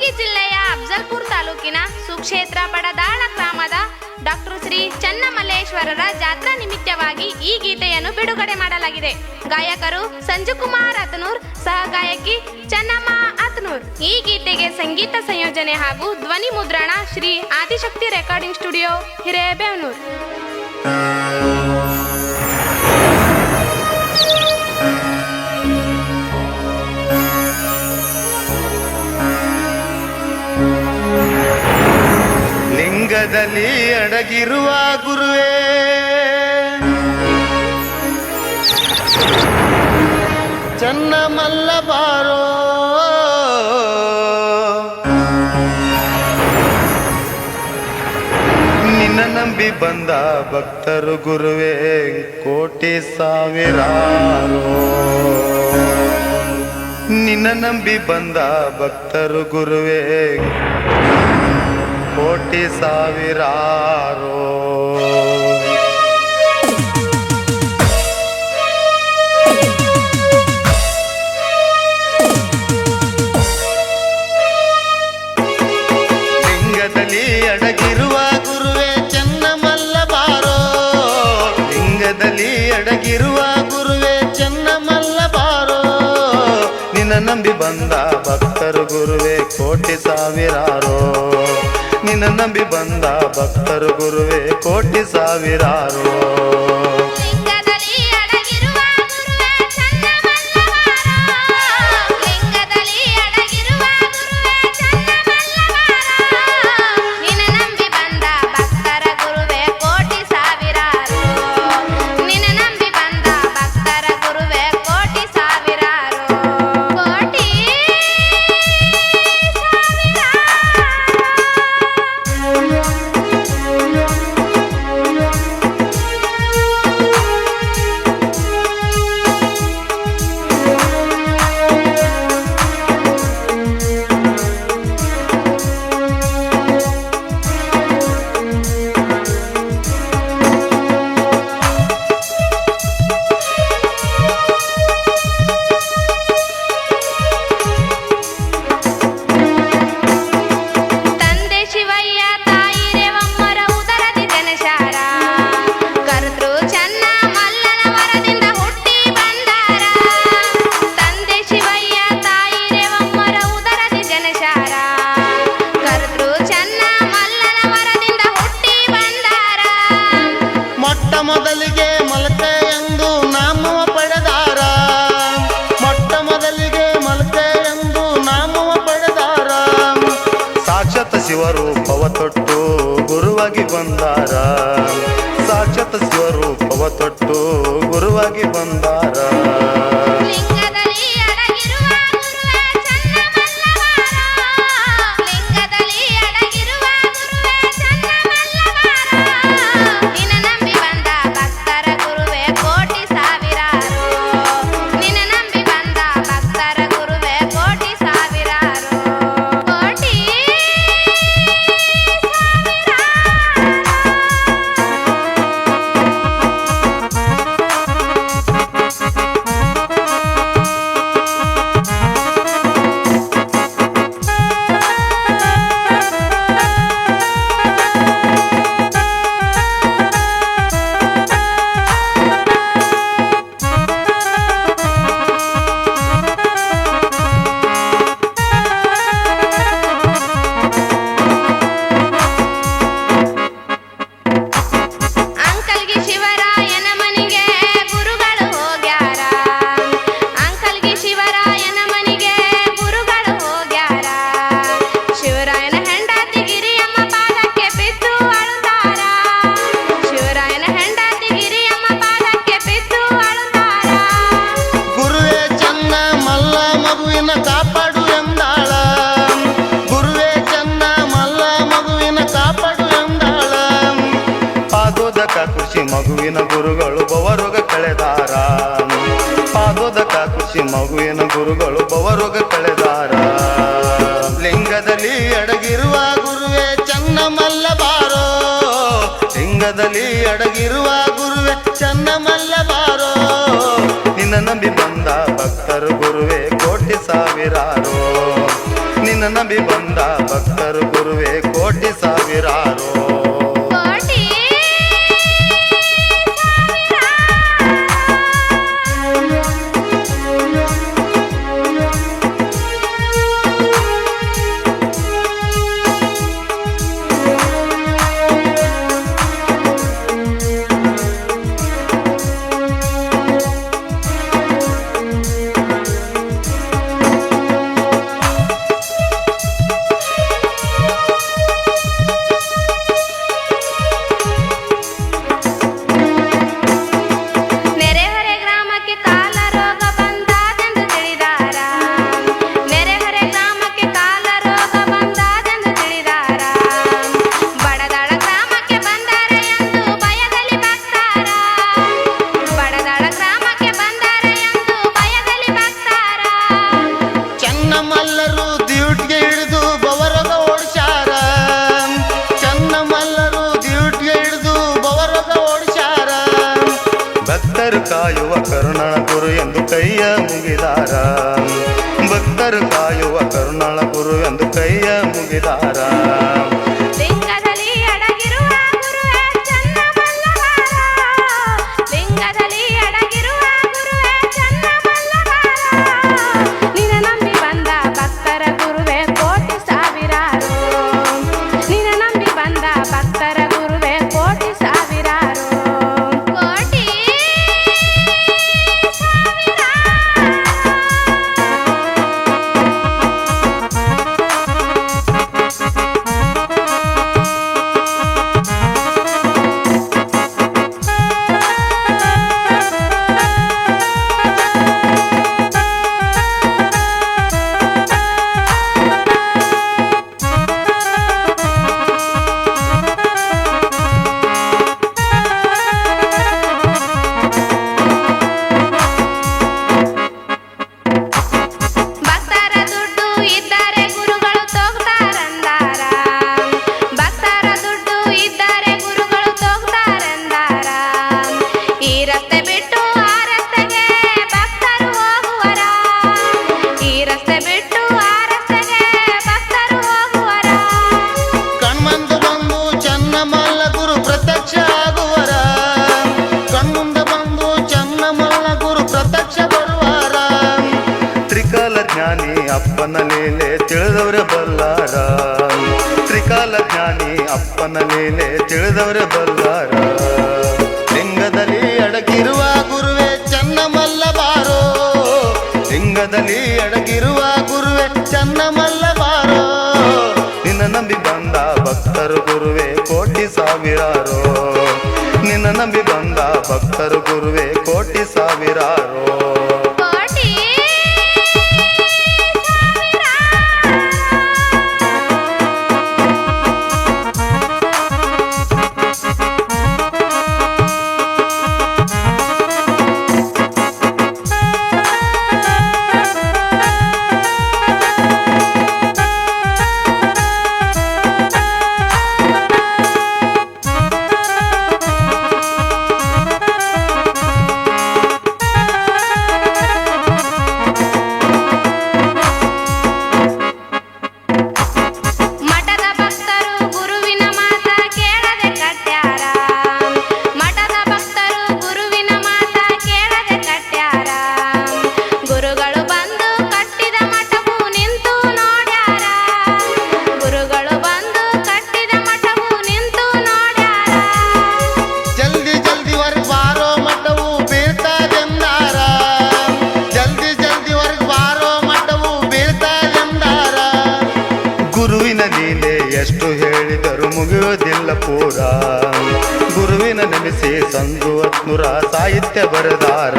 ಕಲಬುರಗಿ ಜಿಲ್ಲೆಯ ಅಫ್ಜಲ್ಪುರ್ ತಾಲೂಕಿನ ಸುಕ್ಷೇತ್ರ ಬಡದಾಳ ಗ್ರಾಮದ ಡಾಕ್ಟರ್ ಶ್ರೀ ಚನ್ನಮಲ್ಲೇಶ್ವರರ ಜಾತ್ರಾ ನಿಮಿತ್ತವಾಗಿ ಈ ಗೀತೆಯನ್ನು ಬಿಡುಗಡೆ ಮಾಡಲಾಗಿದೆ. ಗಾಯಕರು ಸಂಜುಕುಮಾರ್ ಅತನೂರ್ ಸಹ ಗಾಯಕಿ ಚನ್ನಮ್ಮ ಅತನೂರ್ ಈ ಗೀತೆಗೆ ಸಂಗೀತ ಸಂಯೋಜನೆ ಹಾಗೂ ಧ್ವನಿ ಮುದ್ರಣ ಶ್ರೀ ಆದಿಶಕ್ತಿ ರೆಕಾರ್ಡಿಂಗ್ ಸ್ಟುಡಿಯೋ ಹಿರೇಬೇವನೂರ್. ಲಿಂಗದಲ್ಲಿ ಅಡಗಿರುವ ಗುರುವೇ. ಚನ್ನ ಮಲ್ಲಬಾರೋ ನಿನ್ನ ನಂಬಿ ಬಂದ ಭಕ್ತರು ಗುರುವೇ, ಕೋಟಿ ಸಾವಿರಾರೋ. ನಿನ್ನ ನಂಬಿ ಬಂದ ಭಕ್ತರು ಗುರುವೇ ಕೋಟಿ ಸಾವಿರಾರು. ಲಿಂಗದಲ್ಲಿ ಅಡಗಿರುವ ಗುರುವೇ ಚೆನ್ನ ಮಲ್ಲಬಾರೋ ಲಿಂಗದಲ್ಲಿ ಅಡಗಿರುವ ಗುರುವೆ ಚೆನ್ನ ಮಲ್ಲಬಾರೋ ನಿನ್ನ ನಂಬಿ ಬಂದ ಭಕ್ತರು ಗುರುವೇ ಕೋಟಿ ಸಾವಿರಾರು. ನಿನ್ನ ನಂಬಿ ಬಂದ ಭಕ್ತರು ಗುರುವೇ ಕೋಟಿ ಸಾವಿರಾರು. ಶಿವರೂಪವ ತೊಟ್ಟು ಗುರುವಾಗಿ ಬಂದಾರ. ಸಾಕ್ಷಾತ್ ಶಿವರೂಪವ ತೊಟ್ಟು ಗುರುವಾಗಿ ಬಂದಾರ. ಮಗುವಿನ ಗುರುಗಳು ಬವರೋಗ ಕಳೆದಾರ. ಪಾದೋದ ಖುಷಿ ಮಗುವಿನ ಗುರುಗಳು ಬವರೋಗ ಕಳೆದಾರ. ಲಿಂಗದಲ್ಲಿ ಅಡಗಿರುವ ಗುರುವೇ ಚನ್ನ ಮಲ್ಲಬಾರೋ ಲಿಂಗದಲ್ಲಿ ಅಡಗಿರುವ ಗುರುವೆ ಚನ್ನ ಮಲ್ಲಬಾರೋ ನಿನ್ನ ನಂಬಿ ಬಂದ ಭಕ್ತರು ಗುರುವೇ ಕೋಟಿ ಸಾವಿರಾರೋ. ನಿನ್ನ ನಂಬಿ ಬಂದ ಭಕ್ತರು ಗುರುವೆ ಕೋಟಿ ಸಾವಿರಾರೋ. ಭಕ್ತರು ಕಾಯುವ ಕರುಣಾಳ ಗುರು ಎಂದು ಕೈಯ ಮುಗಿದಾರ. ಭಕ್ತರು ಕಾಯುವ ಕರುಣಾಳ ಗುರು ಎಂದು ಕೈಯ ಮುಗಿದಾರ. ಜ್ಞಾನಿ ಅಪ್ಪನ ಲೀಲೆ ತಿಳಿದವ್ರೆ ಬಲ್ಲಾರ. ತ್ರಿಕಾಲ ಜ್ಞಾನಿ ಅಪ್ಪನ ಲೀಲೆ ತಿಳಿದವ್ರೆ ಬಲ್ಲಾರ. ಲಿಂಗದಲ್ಲಿ ಅಡಗಿರುವ ಗುರುವೆ ಚನ್ನ ಬಾರೋ ಲಿಂಗದಲ್ಲಿ ಅಡಗಿರುವ ಗುರುವೆ ಚನ್ನ ಬಾರೋ ನಿನ್ನ ನಂಬಿ ಬಂದ ಭಕ್ತರು ಗುರುವೆ ಕೋಟಿ ಸಾವಿರಾರೋ. ನಿನ್ನ ನಂಬಿ ಬಂದ ಭಕ್ತರು ಗುರುವೆ ಕೋಟಿ ಸಾವಿರಾರೋ. ತಿಳಿಯೋದಿಲ್ಲ ಪೂರ. ಗುರುವಿನ ನೆನೆಸಿ ಸಂಗುವತ್ನುರ ಸಾಹಿತ್ಯ ಬರದಾರ.